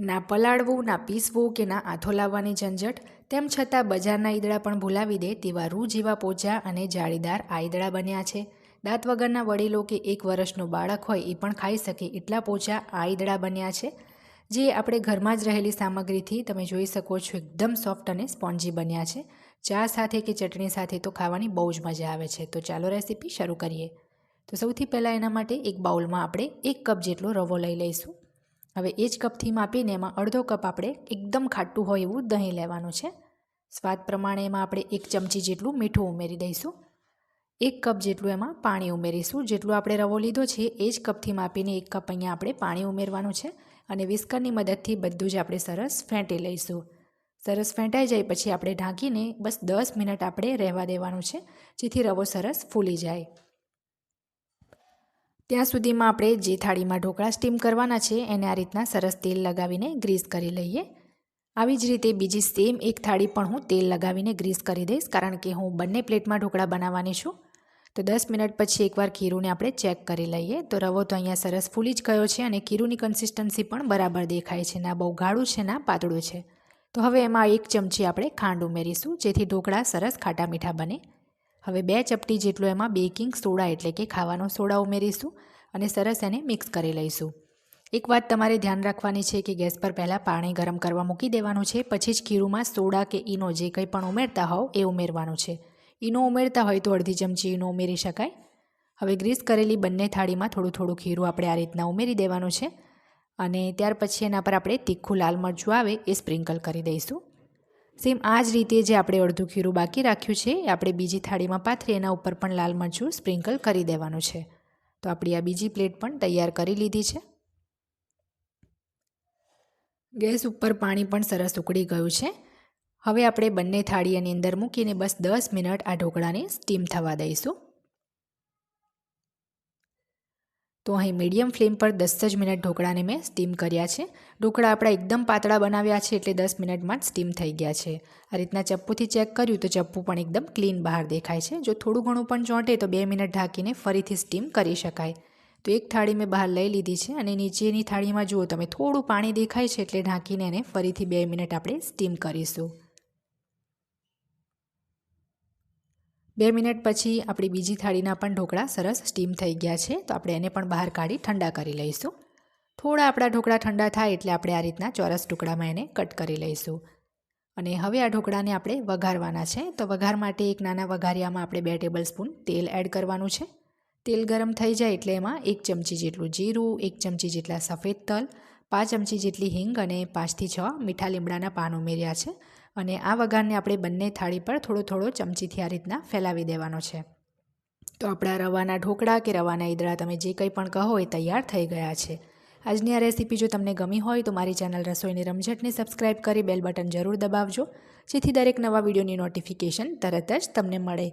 ના પલાળવું, ના પીસવું કે ના આથો લાવવાની ઝંઝટ, તેમ છતાં બજારના ઈદડા પણ ભૂલાવી દે તેવા રૂ જેવા પોચા અને જાળીદાર આ ઈદડા બન્યા છે. દાંત વગરના વડીલો કે એક વર્ષનું બાળક હોય એ પણ ખાઈ શકે એટલા પોચા આ ઈદડા બન્યા છે, જે આપણે ઘરમાં જ રહેલી સામગ્રીથી તમે જોઈ શકો છો એકદમ સોફ્ટ અને સ્પોન્જી બન્યા છે. ચા સાથે કે ચટણી સાથે તો ખાવાની બહુ જ મજા આવે છે. તો ચાલો રેસીપી શરૂ કરીએ. તો સૌથી પહેલાં એના માટે એક બાઉલમાં આપણે એક કપ જેટલો રવો લઈ લઈશું. હવે એ જ કપથી માપીને એમાં અડધો કપ આપણે એકદમ ખાટું હોય એવું દહીં લેવાનું છે. સ્વાદ પ્રમાણે એમાં આપણે એક ચમચી જેટલું મીઠું ઉમેરી દઈશું. એક કપ જેટલું એમાં પાણી ઉમેરીશું. જેટલું આપણે રવો લીધો છે એ જ કપથી માપીને એક કપ અહીંયા આપણે પાણી ઉમેરવાનું છે અને વિસ્કરની મદદથી બધું જ આપણે સરસ ફેંટી લઈશું. સરસ ફેંટાઈ જાય પછી આપણે ઢાંકીને બસ દસ મિનિટ આપણે રહેવા દેવાનું છે, જેથી રવો સરસ ફૂલી જાય. ત્યાં સુધીમાં આપણે જે થાળીમાં ઢોકળા સ્ટીમ કરવાના છે, એને આ રીતના સરસ તેલ લગાવીને ગ્રીસ કરી લઈએ. આવી જ રીતે બીજી સેમ એક થાળી પણ હું તેલ લગાવીને ગ્રીસ કરી દઈશ, કારણ કે હું બંને પ્લેટમાં ઢોકળા બનાવવાની છું. તો દસ મિનિટ પછી એકવાર ખીરુંને આપણે ચેક કરી લઈએ. તો રવો તો અહીંયા સરસ ફૂલી જ ગયો છે અને ખીરુંની કન્સિસ્ટન્સી પણ બરાબર દેખાય છે ના બહુ ગાળું છે ના પાતળું છે. તો હવે એમાં એક ચમચી આપણે ખાંડ ઉમેરીશું, જેથી ઢોકળા સરસ ખાટા મીઠા બને. હવે બે ચપટી જેટલો એમાં બેકિંગ સોડા એટલે કે ખાવાનો સોડા ઉમેરીશું અને સરસ એને મિક્સ કરી લઈશું. એક વાત તમારે ધ્યાન રાખવાની છે કે ગેસ પર પહેલાં પાણી ગરમ કરવા મૂકી દેવાનું છે, પછી જ ખીરુંમાં સોડા કે ઈનો જે કંઈ પણ ઉમેરતા હોવ એ ઉમેરવાનું છે. ઈનો ઉમેરતા હોય તો અડધી ચમચી ઈનો ઉમેરી શકાય. હવે ગ્રીસ કરેલી બંને થાળીમાં થોડું થોડું ખીરું આપણે આ રીતના ઉમેરી દેવાનું છે અને ત્યાર પછી એના પર આપણે તીખું લાલ મરચું આવે એ સ્પ્રિંકલ કરી દઈશું. સેમ આ જ રીતે જે આપણે અડધું ખીરું બાકી રાખ્યું છે, એ આપણે બીજી થાળીમાં પાથરી એના ઉપર પણ લાલ મરચું સ્પ્રિંકલ કરી દેવાનું છે. તો આપણી આ બીજી પ્લેટ પણ તૈયાર કરી લીધી છે. ગેસ ઉપર પાણી પણ સરસ ઉકળી ગયું છે. હવે આપણે બંને થાળીની અંદર મૂકીને બસ દસ મિનિટ આ ઢોકળાને સ્ટીમ થવા દઈશું. તો અહીં મીડિયમ ફ્લેમ પર દસ જ મિનિટ ઢોકળાને મેં સ્ટીમ કર્યા છે. ઢોકળા આપણા એકદમ પાતળા બનાવ્યા છે એટલે દસ મિનિટમાં સ્ટીમ થઈ ગયા છે. આ રીતના ચપ્પુથી ચેક કર્યું તો ચપ્પુ પણ એકદમ ક્લીન બહાર દેખાય છે. જો થોડું ઘણું પણ ચોંટે તો બે મિનિટ ઢાંકીને ફરીથી સ્ટીમ કરી શકાય. તો એક થાળી મેં બહાર લઈ લીધી છે અને નીચેની થાળીમાં જુઓ તમે, થોડું પાણી દેખાય છે એટલે ઢાંકીને એને ફરીથી બે મિનિટ આપણે સ્ટીમ કરીશું. બે મિનિટ પછી આપણી બીજી થાળીના પણ ઢોકળા સરસ સ્ટીમ થઈ ગયા છે, તો આપણે એને પણ બહાર કાઢી ઠંડા કરી લઈશું. થોડા આપણા ઢોકળા ઠંડા થાય એટલે આપણે આ રીતના ચોરસ ટુકડામાં એને કટ કરી લઈશું. અને હવે આ ઢોકળાને આપણે વઘારવાના છે, તો વઘાર માટે એક નાના વઘારિયામાં આપણે બે ટેબલ સ્પૂન તેલ એડ કરવાનું છે. તેલ ગરમ થઈ જાય એટલે એમાં એક ચમચી જેટલું જીરું, એક ચમચી જેટલા સફેદ તલ, પાંચ ચમચી જેટલી હિંગ અને પાંચથી છ મીઠા લીમડાના પાન ઉમેર્યા છે. અને આ વઘારને આપણે બંને થાળી પર થોડો થોડો ચમચીથી આ રીતના ફેલાવી દેવાનો છે. તો આપણા રવાના ઢોકળા કે રવાના ઈદડા તમે જે કંઈ પણ કહો એ તૈયાર થઈ ગયા છે. આજની આ રેસીપી જો તમને ગમી હોય તો મારી ચેનલ રસોઈની રમઝટને સબસ્ક્રાઇબ કરી બેલ બટન જરૂર દબાવજો. જેથી દરેક નવા વિડીયોની નોટિફિકેશન તરત જ તમને મળે.